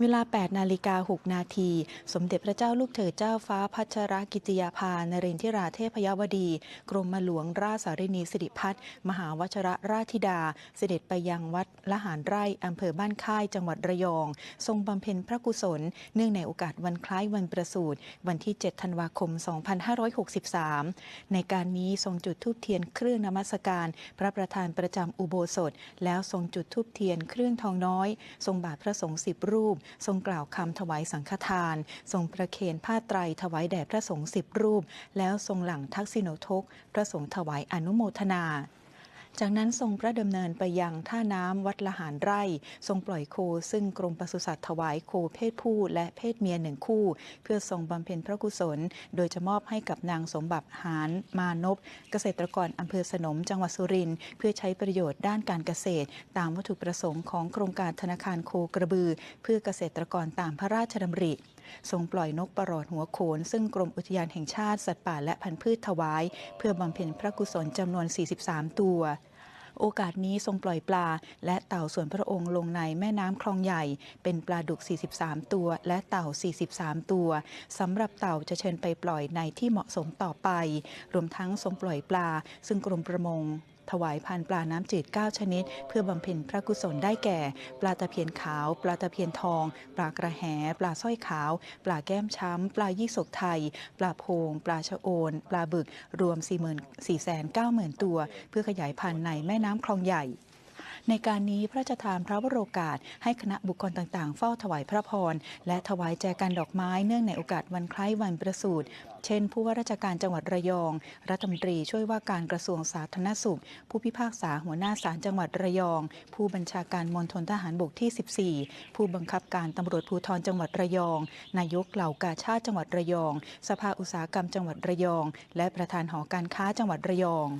เวลา 8 นาฬิกา 6 นาที สมเด็จพระเจ้าลูกเธอเจ้าฟ้าพัชรกิติยาภานรินทิราเทพยวดี กรมหลวงราชสารินีสิริพัฒน์มหาวชระราชธิดา เสด็จไปยังวัดละหารไร่อำเภอบ้านค่ายจังหวัดระยอง ทรงบำเพ็ญพระกุศล เนื่องในโอกาสวันคล้ายวันประสูติวันที่ 7 ธันวาคม 2563 ในการนี้ทรงจุดธูปเทียนเครื่องนมัสการ พระประธานประจำอุโบสถ แล้วทรงจุดธูปเทียนเครื่องทองน้อย ทรงบาทพระสงฆ์สิบรูปทรงกล่าวคำถวายสังฆทาน ทรงประเคนผ้าไตรถวายแด่พระสงฆ์สิบรูป แล้วทรงหลังทักษิโนทก พระสงฆ์ถวายอนุโมทนา จากนั้นทรงพระดำเนินไปยังท่าน้ำวัดละหารไร่ ทรงปล่อยโคซึ่งกรมปศุสัตว์ถวายโคเพศผู้และเพศเมียหนึ่งคู่ เพื่อทรงบำเพ็ญพระกุศล โดยจะมอบให้กับนางสมบัติหารมานพเกษตรกรอำเภอสนมจังหวัดสุรินทร์เพื่อใช้ประโยชน์ด้านการเกษตร ตามวัตถุประสงค์ของโครงการธนาคารโคกระบือ เพื่อเกษตรกรตามพระราชดำริ ทรงปล่อยนกประหลอดหัวโขน ซึ่งกรมอุทยานแห่งชาติสัตว์ป่าและพันธุ์พืชถวาย เพื่อบำเพ็ญพระกุศลจำนวน 43 ตัวโอกาสนี้ทรงปล่อยปลา และเต่าส่วนพระองค์ลงในแม่น้ำคลองใหญ่ เป็นปลาดุก 43 ตัว และเต่า 43 ตัวสำหรับเต่าจะเชิญไปปล่อยในที่เหมาะสมต่อไป รวมทั้งทรงปล่อยปลา ซึ่งกรมประมง ถวายพันปลาน้ำจืด 9 ชนิด เพื่อบำเพ็ญพระกุศลได้แก่ ปลาตะเพียนขาว ปลาตะเพียนทอง ปลากระแห ปลาสร้อยขาว ปลาแก้มช้ำ ปลายี่สกไทย ปลาโพง ปลาชะโอน ปลาบึก รวม44,90,000 ตัว เพื่อขยายพันธุ์ในแม่น้ำคลองใหญ่ ในการนี้พระราชทานพระวโรกาส ให้คณะบุคคลต่างๆ เฝ้าถวายพระพร และถวายแจกันดอกไม้เนื่องในโอกาสวันคล้ายวันประสูติเช่น ผู้ว่าราชการจังหวัดระยอง รัฐมนตรีช่วยว่าการกระทรวงสาธารณสุข ผู้พิพากษาหัวหน้าศาลจังหวัดระยอง ผู้บัญชาการมณฑลทหารบกที่ 14 ผู้บังคับการตำรวจภูธรจังหวัดระยอง นายกเหล่ากาชาติจังหวัดระยอง สภาอุตสาหกรรมจังหวัดระยอง และประธานหอการค้าจังหวัดระยอง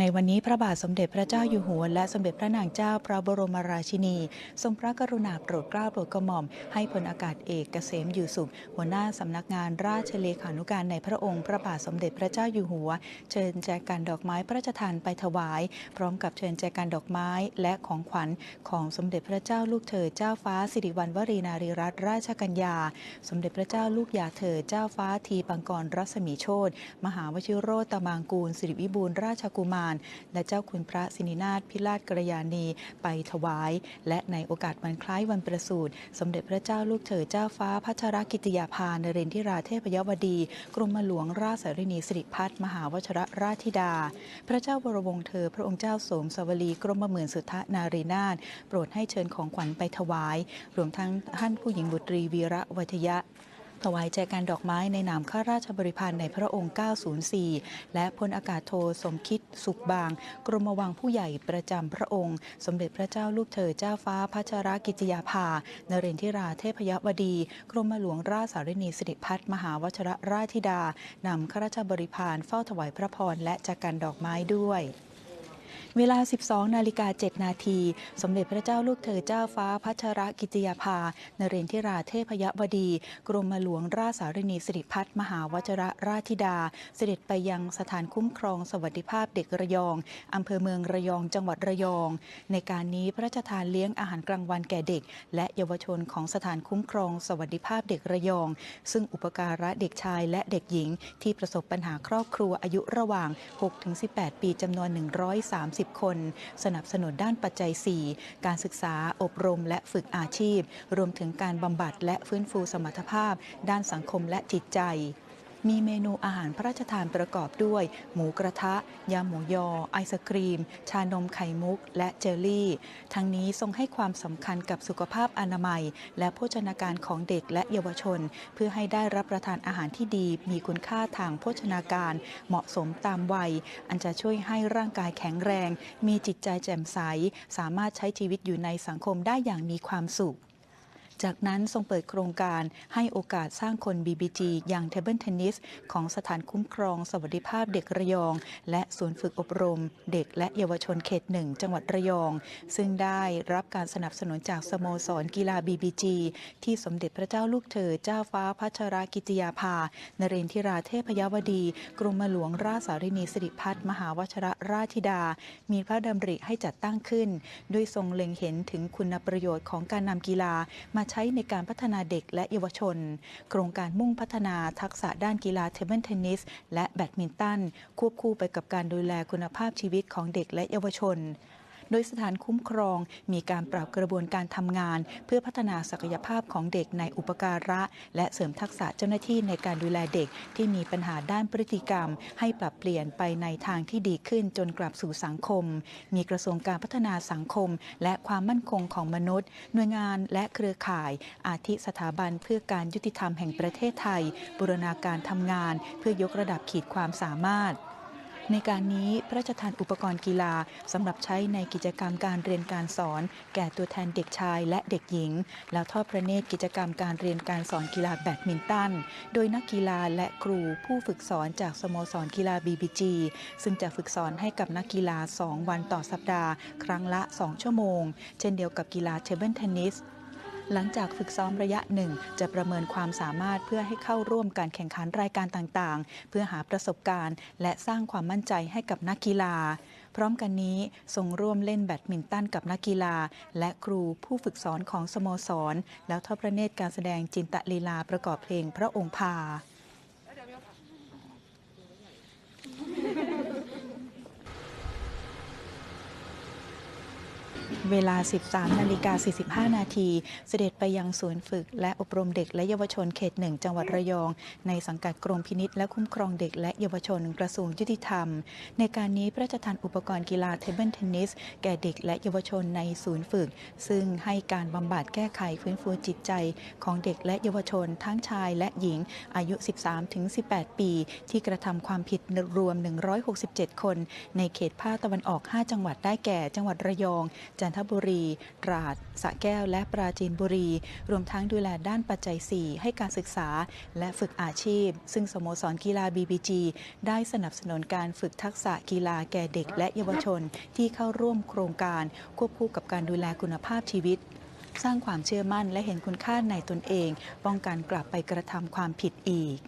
ในวันนี้พระบาทสมเด็จพระเจ้าอยู่หัว และสมเด็จพระนางเจ้าพระบรมราชินี ทรงพระกรุณาโปรดเกล้าโปรดกระหม่อม ให้พลอากาศเอกเกษมอยู่สุข หัวหน้าสำนักงานราชเลขานุการในพระองค์พระบาทสมเด็จพระเจ้าอยู่หัว เชิญแจกันดอกไม้พระราชทานไปถวาย พร้อมกับเชิญแจกันดอกไม้และของขวัญของสมเด็จพระเจ้าลูกเธอเจ้าฟ้าสิริวัณวรีนารีรัตนราชกัญญา สมเด็จพระเจ้าลูกยาเธอเจ้าฟ้าทีปังกรรัศมีโชตมหาวชิโรตมางกูลสิริวิบูลราชกุมารและเจ้าคุณพระสินินาถพิราชกรยานีไปถวาย และในโอกาสวันคล้ายวันประสูติสมเด็จพระเจ้าลูกเธอเจ้าฟ้าพัชรกิติยาภานเรนทิราเทพยวดี กรมหลวงราชสารินีสิริพัฒน์มหาวชรราชธิดา พระเจ้าวรวงศ์เธอ พระองค์เจ้าสมสวลีกรมหมื่นสุทธนารีนาถโปรดให้เชิญของขวัญไปถวาย รวมทั้งท่านผู้หญิงบุตรีวีระวัทยะ ถวายแจกันดอกไม้ในนามข้าราชบริพารในพระองค์ 904 และพลอากาศโทสมคิดสุขบาง กรมวังผู้ใหญ่ประจำพระองค์ สมเด็จพระเจ้าลูกเธอเจ้าฟ้าพัชรกิติยาภานเรนทิราเทพยวดี กรมหลวงราชสารินีสิริพัฒนมหาวชรราชธิดานำข้าราชบริพารเฝ้าถวายพระพรและแจกันดอกไม้ด้วย เวลา 12 นาฬิกา 7 นาที สมเด็จพระเจ้าลูกเธอเจ้าฟ้าพัชรกิติยาภา นเรนทิราเทพยวดี กรมหลวงราชสารินีสิริพัฒน์มหาวชระราชธิดา เสด็จไปยังสถานคุ้มครองสวัสดิภาพเด็กระยอง อำเภอเมืองระยอง จังหวัดระยอง ในการนี้พระราชทานเลี้ยงอาหารกลางวันแก่เด็ก และเยาวชนของสถานคุ้มครองสวัสดิภาพเด็กระยอง ซึ่งอุปการะเด็กชายและเด็กหญิง ที่ประสบปัญหาครอบครัวอายุระหว่าง 6-18 ปีจำนวน30 คน สนับสนุนด้านปัจจัย 4 การศึกษาอบรมและฝึกอาชีพ รวมถึงการบำบัดและฟื้นฟูสมรรถภาพ ด้านสังคมและจิตใจ มีเมนูอาหารพระราชทานประกอบด้วย หมูกระทะ ยำหมูยอ ไอศครีม ชานมไข่มุก และเจลลี่ ทั้งนี้ทรงให้ความสำคัญกับสุขภาพอนามัย และโภชนาการของเด็กและเยาวชน เพื่อให้ได้รับประทานอาหารที่ดี มีคุณค่าทางโภชนาการ เหมาะสมตามวัย อันจะช่วยให้ร่างกายแข็งแรง มีจิตใจแจ่มใส สามารถใช้ชีวิตอยู่ในสังคมได้อย่างมีความสุข จากนั้นทรงเปิดโครงการให้โอกาสสร้างคน BBG ยังเทเบิลเทนนิสของสถานคุ้มครองสวัสดิภาพเด็กระยอง และศูนย์ฝึกอบรม เด็กและเยาวชนเขตหนึ่งจังหวัดระยอง ซึ่งได้รับการสนับสนุนจากสโมสรกีฬา BBG ที่สมเด็จพระเจ้าลูกเธอเจ้าฟ้าพัชรกิติยาภานเรนทิราเทพยวดี กรมหลวงราชสารินีสิริพัฒน์มหาวชรราชธิดา มีพระดำริให้จัดตั้งขึ้น ด้วยทรงเล็งเห็นถึงคุณประโยชน์ของการนำกีฬามาใช้ในการพัฒนาเด็กและเยาวชน โครงการมุ่งพัฒนาทักษะด้านกีฬาเทเบิลเทนนิสและแบดมินตัน ควบคู่ไปกับการดูแลคุณภาพชีวิตของเด็กและเยาวชน โดยสถานคุ้มครอง มีการปรับกระบวนการทำงาน เพื่อพัฒนาศักยภาพของเด็กในอุปการะ และเสริมทักษะเจ้าหน้าที่ในการดูแลเด็กที่มีปัญหาด้านพฤติกรรม ให้ปรับเปลี่ยนไปในทางที่ดีขึ้นจนกลับสู่สังคม มีกระทรวงการพัฒนาสังคม และความมั่นคงของมนุษย์ หน่วยงานและเครือข่าย อาทิสถาบันเพื่อการยุติธรรมแห่งประเทศไทย บูรณาการทำงาน เพื่อยกระดับขีดความสามารถ ในการนี้พระราชทานอุปกรณ์กีฬาสำหรับใช้ในกิจกรรมการเรียนการสอน แก่ตัวแทนเด็กชายและเด็กหญิง แล้วทอดพระเนตรกิจกรรมการเรียนการสอนกีฬาแบดมินตัน โดยนักกีฬาและครูผู้ฝึกสอนจากสโมสรกีฬา BBG ซึ่งจะฝึกสอนให้กับนักกีฬา 2 วันต่อสัปดาห์ ครั้งละ 2 ชั่วโมง เช่นเดียวกับกีฬาเทเบิลเทนนิส หลังจากฝึกซ้อมระยะหนึ่งจะประเมินความสามารถเพื่อให้เข้าร่วมการแข่งขันรายการต่างๆ เพื่อหาประสบการณ์ และสร้างความมั่นใจให้กับนักกีฬา พร้อมกันนี้ทรงร่วมเล่นแบดมินตันกับนักกีฬา และครูผู้ฝึกสอนของสโมสร แล้วทอดพระเนตรการแสดงจินตลีลาประกอบเพลงพระองค์พา เวลา 13 นาฬิกา 45 นาที เสด็จไปยังศูนย์ฝึก และอบรมเด็กและเยาวชนเขตหนึ่งจังหวัดระยอง ในสังกัดกรมพินิษและคุ้มครองเด็กและเยาวชนกระทรวงยุติธรรม ในการนี้พระราชทานอุปกรณ์กีฬาเทเบิลเทนนิส แก่เด็กและเยาวชนในศูนย์ฝึก ซึ่งให้การบำบัดแก้ไขฟื้นฟูจิตใจ ของเด็กและเยาวชน ทั้งชายและหญิงอายุ 13-18 ปี ที่กระทำความผิดรวม 167 คน ในเขตภาคตะวันออก 5 จังหวัดได้แก่ จังหวัดระยองจันทบุรี ตราดสระแก้ว และปราจีนบุรี รวมทั้งดูแลด้านปัจจัย 4 ให้การศึกษา และฝึกอาชีพ ซึ่งสโมสรกีฬา BBG ได้สนับสนุนการฝึกทักษะกีฬาแก่เด็กและเยาวชนที่เข้าร่วมโครงการ ควบคู่กับการดูแลคุณภาพชีวิตสร้างความเชื่อมั่นและเห็นคุณค่าในตนเอง ป้องกันกลับไปกระทำความผิดอีก